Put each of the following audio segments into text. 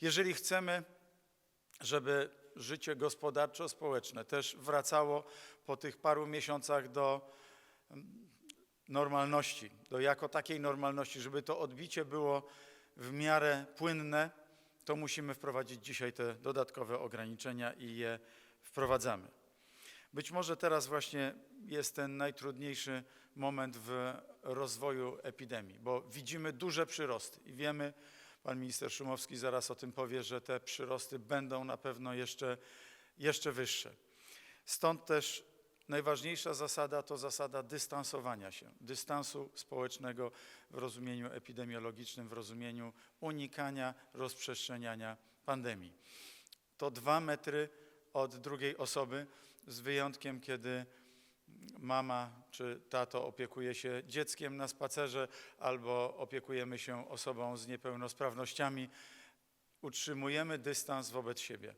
Jeżeli chcemy, żeby życie gospodarczo-społeczne też wracało po tych paru miesiącach do mm, normalności, do jako takiej normalności, żeby to odbicie było w miarę płynne, to musimy wprowadzić dzisiaj te dodatkowe ograniczenia i je wprowadzamy. Być może teraz właśnie jest ten najtrudniejszy moment w rozwoju epidemii, bo widzimy duże przyrosty i wiemy, pan minister Szumowski zaraz o tym powie, że te przyrosty będą na pewno jeszcze, jeszcze wyższe. Stąd też najważniejsza zasada to zasada dystansowania się, dystansu społecznego w rozumieniu epidemiologicznym, w rozumieniu unikania rozprzestrzeniania pandemii. To dwa metry od drugiej osoby, z wyjątkiem, kiedy mama czy tato opiekuje się dzieckiem na spacerze albo opiekujemy się osobą z niepełnosprawnościami. Utrzymujemy dystans wobec siebie.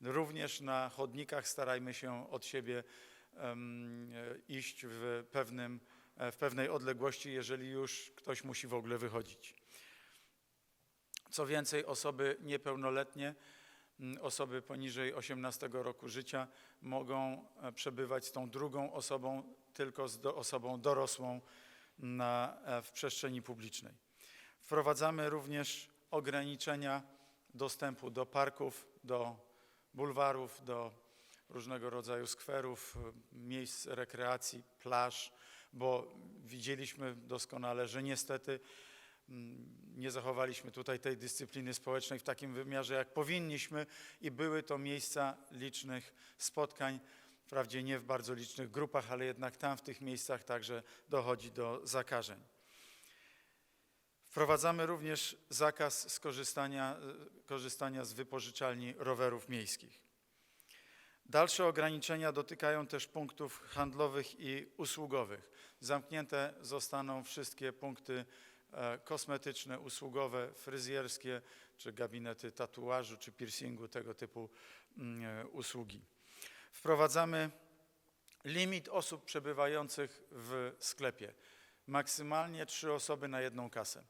Również na chodnikach starajmy się od siebie um, iść w, pewnym, w pewnej odległości, jeżeli już ktoś musi w ogóle wychodzić. Co więcej, osoby niepełnoletnie osoby poniżej 18 roku życia mogą e, przebywać z tą drugą osobą, tylko z do, osobą dorosłą na, e, w przestrzeni publicznej. Wprowadzamy również ograniczenia dostępu do parków, do bulwarów, do różnego rodzaju skwerów, e, miejsc rekreacji, plaż, bo widzieliśmy doskonale, że niestety nie zachowaliśmy tutaj tej dyscypliny społecznej w takim wymiarze, jak powinniśmy i były to miejsca licznych spotkań, wprawdzie nie w bardzo licznych grupach, ale jednak tam w tych miejscach także dochodzi do zakażeń. Wprowadzamy również zakaz skorzystania korzystania z wypożyczalni rowerów miejskich. Dalsze ograniczenia dotykają też punktów handlowych i usługowych. Zamknięte zostaną wszystkie punkty E, kosmetyczne, usługowe, fryzjerskie, czy gabinety tatuażu, czy piercingu, tego typu mm, e, usługi. Wprowadzamy limit osób przebywających w sklepie. Maksymalnie trzy osoby na jedną kasę.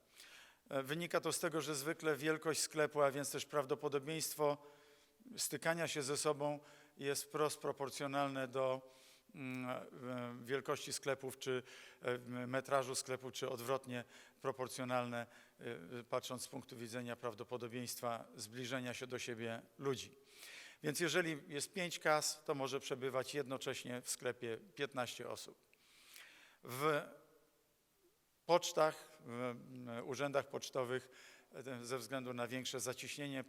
E, wynika to z tego, że zwykle wielkość sklepu, a więc też prawdopodobieństwo stykania się ze sobą jest wprost proporcjonalne do e, wielkości sklepów, czy e, metrażu sklepu, czy odwrotnie proporcjonalne, e, patrząc z punktu widzenia prawdopodobieństwa zbliżenia się do siebie ludzi. Więc jeżeli jest 5 kas, to może przebywać jednocześnie w sklepie 15 osób. W pocztach, w urzędach pocztowych ze względu na większe zaciśnienie,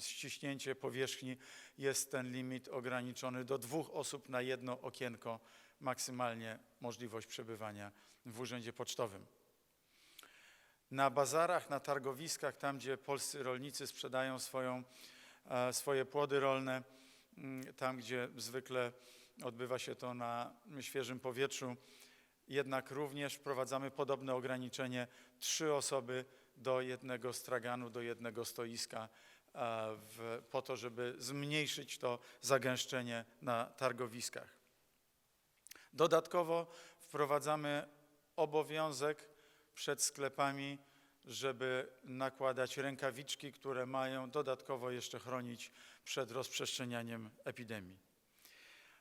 ściśnięcie powierzchni jest ten limit ograniczony do dwóch osób na jedno okienko, maksymalnie możliwość przebywania w urzędzie pocztowym. Na bazarach, na targowiskach, tam gdzie polscy rolnicy sprzedają swoją, e, swoje płody rolne, mm, tam gdzie zwykle odbywa się to na świeżym powietrzu, jednak również wprowadzamy podobne ograniczenie trzy osoby do jednego straganu, do jednego stoiska, w, po to, żeby zmniejszyć to zagęszczenie na targowiskach. Dodatkowo wprowadzamy obowiązek przed sklepami, żeby nakładać rękawiczki, które mają dodatkowo jeszcze chronić przed rozprzestrzenianiem epidemii.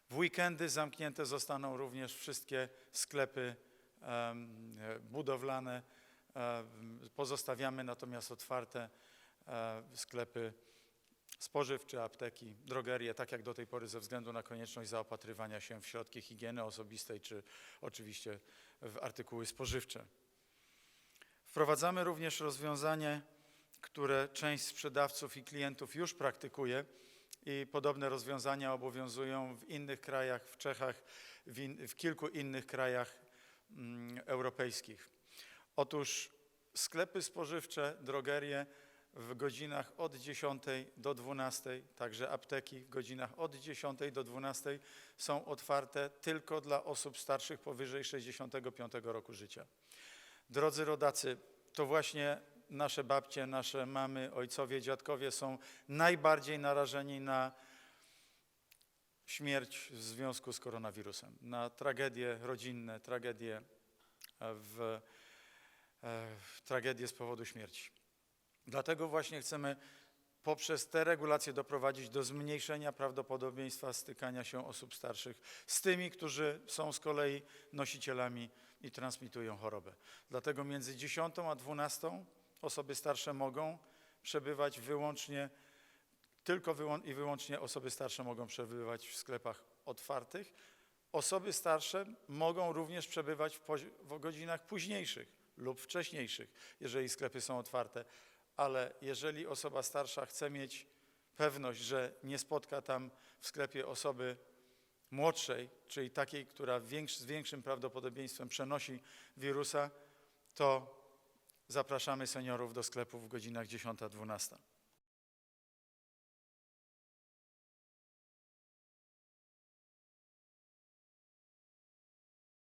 W weekendy zamknięte zostaną również wszystkie sklepy budowlane, E, pozostawiamy natomiast otwarte e, sklepy spożywcze, apteki, drogerie, tak jak do tej pory ze względu na konieczność zaopatrywania się w środki higieny osobistej, czy oczywiście w artykuły spożywcze. Wprowadzamy również rozwiązanie, które część sprzedawców i klientów już praktykuje i podobne rozwiązania obowiązują w innych krajach, w Czechach, w, in, w kilku innych krajach mm, europejskich. Otóż sklepy spożywcze, drogerie w godzinach od 10 do 12, także apteki w godzinach od 10 do 12 są otwarte tylko dla osób starszych powyżej 65 roku życia. Drodzy rodacy, to właśnie nasze babcie, nasze mamy, ojcowie, dziadkowie są najbardziej narażeni na śmierć w związku z koronawirusem, na tragedie rodzinne, tragedie w tragedię z powodu śmierci. Dlatego właśnie chcemy poprzez te regulacje doprowadzić do zmniejszenia prawdopodobieństwa stykania się osób starszych z tymi, którzy są z kolei nosicielami i transmitują chorobę. Dlatego między 10 a 12 osoby starsze mogą przebywać wyłącznie, tylko wyłą- i wyłącznie osoby starsze mogą przebywać w sklepach otwartych. Osoby starsze mogą również przebywać w, w godzinach późniejszych lub wcześniejszych, jeżeli sklepy są otwarte, ale jeżeli osoba starsza chce mieć pewność, że nie spotka tam w sklepie osoby młodszej, czyli takiej, która z większym prawdopodobieństwem przenosi wirusa, to zapraszamy seniorów do sklepów w godzinach 10-12.